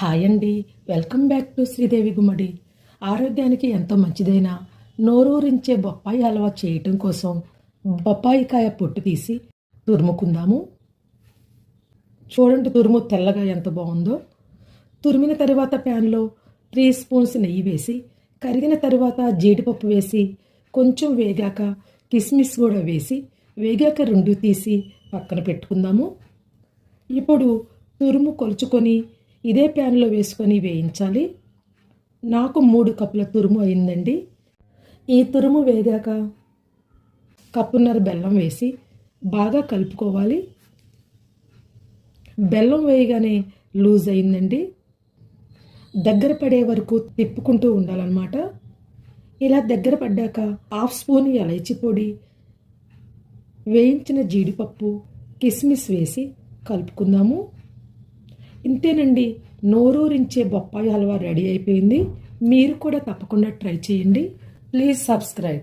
Hi అండి. Welcome back to Sridevi Gummadi. ఆరోగ్యానికి ఎంతో మంచిదైన నోరూరించే బొప్పాయి హల్వా చేయటం కోసం బొప్పాయికాయ పొట్టు తీసి తురుముకుందాము. చూడండి తురుము తెల్లగా ఎంత బాగుందో. తురిమిన తర్వాత ప్యాన్లో త్రీ స్పూన్స్ నెయ్యి వేసి కరిగిన తర్వాత జీడిపప్పు వేసి కొంచెం వేగాక కిస్మిస్ కూడా వేసి వేగాక రెండు తీసి పక్కన పెట్టుకుందాము. ఇప్పుడు తురుము కొలుచుకొని ఇదే ప్యాన్లో వేసుకొని వేయించాలి. నాకు మూడు కప్పుల తురుము అయిందండి. ఈ తురుము వేగాక కప్పున్నర బెల్లం వేసి బాగా కలుపుకోవాలి. బెల్లం వేయగానే లూజ్ అయిందండి. దగ్గర పడే వరకు తిప్పుకుంటూ ఉండాలన్నమాట. ఇలా దగ్గర పడ్డాక హాఫ్ స్పూన్ ఎలైచి పొడి వేయించిన జీడిపప్పు కిస్మిస్ వేసి కలుపుకుందాము. ఇంతేనండి నోరూరించే బొప్పాయి హల్వా రెడీ అయిపోయింది. మీరు కూడా తప్పకుండా ట్రై చేయండి. Please subscribe.